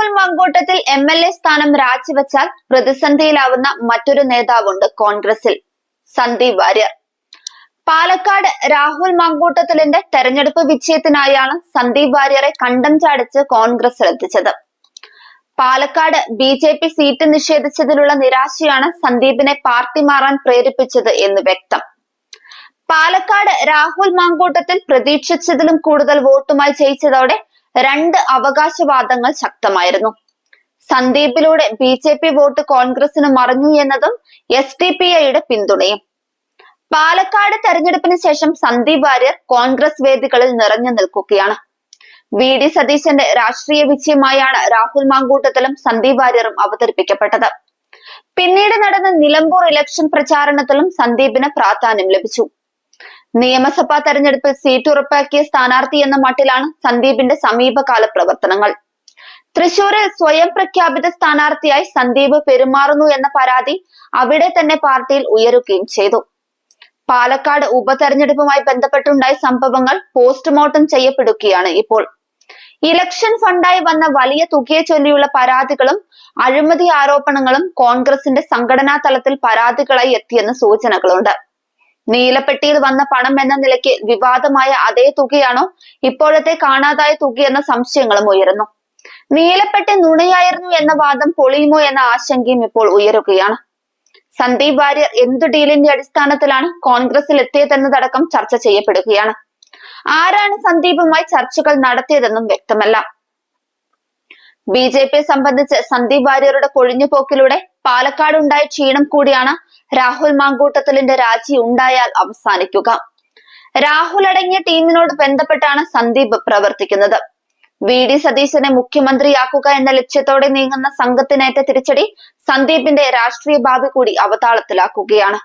Rahul Mamkootathil M L A സ്ഥാനം രാജിവെച്ചാൽ പ്രതിസന്ധിയിലാവുന്ന മറ്റൊരു നേതാവുണ്ട് കോൺഗ്രസിൽ. സന്ദീപ് വാര്യർ. പാലക്കാട് രാഹുൽ മങ്കൂട്ടത്തിലിന്റെ തെരഞ്ഞെടുപ്പ് വിജയത്തിനായാണ് സന്ദീപ് വാര്യറെ കണ്ടം ചാടിച്ച് കോൺഗ്രസിൽ എത്തിച്ചത്. Palakkad B J P seat നിഷേധിച്ചതിലുള്ള നിരാശയാണ് സന്ദീപിനെ പാർട്ടി മാറാൻ പ്രേരിപ്പിച്ചത് എന്ന് വ്യക്തം. പാലക്കാട് രാഹുൽ മാങ്കൂട്ടത്തിൽ പ്രതീക്ഷിച്ചതിലും കൂടുതൽ വോട്ടുമായി ജയിച്ചതോടെ രണ്ട് അവകാശവാദങ്ങൾ ശക്തമായിരുന്നു. സന്ദീപിലൂടെ ബി ജെ പി വോട്ട് കോൺഗ്രസിന് മറിഞ്ഞു എന്നതും എസ് ഡി പി ഐയുടെ പിന്തുണയും. പാലക്കാട് തെരഞ്ഞെടുപ്പിന് ശേഷം സന്ദീപ് വാര്യർ കോൺഗ്രസ് വേദികളിൽ നിറഞ്ഞു നിൽക്കുകയാണ്. വി ഡി സതീശന്റെ രാഷ്ട്രീയ വിജയമായാണ് രാഹുൽ മാങ്കൂട്ടത്തിലും സന്ദീപ് വാര്യറും അവതരിപ്പിക്കപ്പെട്ടത്. പിന്നീട് നടന്ന നിലമ്പൂർ ഇലക്ഷൻ പ്രചാരണത്തിലും സന്ദീപിന് പ്രാധാന്യം ലഭിച്ചു. നിയമസഭാ തെരഞ്ഞെടുപ്പിൽ സീറ്റ് ഉറപ്പാക്കിയ സ്ഥാനാർത്ഥി എന്ന മട്ടിലാണ് സന്ദീപിന്റെ സമീപകാല പ്രവർത്തനങ്ങൾ. തൃശൂരിൽ സ്വയം പ്രഖ്യാപിത സ്ഥാനാർത്ഥിയായി സന്ദീപ് പെരുമാറുന്നു എന്ന പരാതി അവിടെ തന്നെ പാർട്ടിയിൽ ഉയരുകയും ചെയ്തു. പാലക്കാട് ഉപതെരഞ്ഞെടുപ്പുമായി ബന്ധപ്പെട്ടുണ്ടായ സംഭവങ്ങൾ പോസ്റ്റ്മോർട്ടം ചെയ്യപ്പെടുകയാണ് ഇപ്പോൾ. ഇലക്ഷൻ ഫണ്ടായി വന്ന വലിയ തുകയെ ചൊല്ലിയുള്ള പരാതികളും അഴിമതി ആരോപണങ്ങളും കോൺഗ്രസിന്റെ സംഘടനാ തലത്തിൽ പരാതികളായി എത്തിയെന്ന് സൂചനകളുണ്ട്. നീലപ്പെട്ടിയിൽ വന്ന പണം എന്ന നിലയ്ക്ക് വിവാദമായ അതേ തുകയാണോ ഇപ്പോഴത്തെ കാണാതായ തുകയെന്ന സംശയങ്ങളും ഉയരുന്നു. നീലപ്പെട്ടി നുണയായിരുന്നു എന്ന വാദം പൊളിയുമോ എന്ന ആശങ്കയും ഇപ്പോൾ ഉയരുകയാണ്. സന്ദീപ് വാര്യർ എന്തു ഡീലിന്റെ അടിസ്ഥാനത്തിലാണ് കോൺഗ്രസിൽ എത്തിയതെന്നതടക്കം ചർച്ച ചെയ്യപ്പെടുകയാണ്. ആരാണ് സന്ദീപുമായി ചർച്ചകൾ നടത്തിയതെന്നും വ്യക്തമല്ല. ബി ജെ പിയെ സംബന്ധിച്ച് സന്ദീപ് വാര്യരുടെ കൊഴിഞ്ഞുപോക്കിലൂടെ പാലക്കാട് ഉണ്ടായ ക്ഷീണം കൂടിയാണ് രാഹുൽ മാങ്കൂട്ടത്തിലിന്റെ രാജി ഉണ്ടായാൽ അവസാനിക്കുക. രാഹുൽ അടങ്ങിയ ടീമിനോട് ബന്ധപ്പെട്ടാണ് സന്ദീപ് പ്രവർത്തിക്കുന്നത്. വി ഡി സതീശനെ മുഖ്യമന്ത്രിയാക്കുക എന്ന ലക്ഷ്യത്തോടെ നീങ്ങുന്ന സംഘത്തിനേറ്റ തിരിച്ചടി സന്ദീപിന്റെ രാഷ്ട്രീയ ഭാവി കൂടി അവതാളത്തിലാക്കുകയാണ്.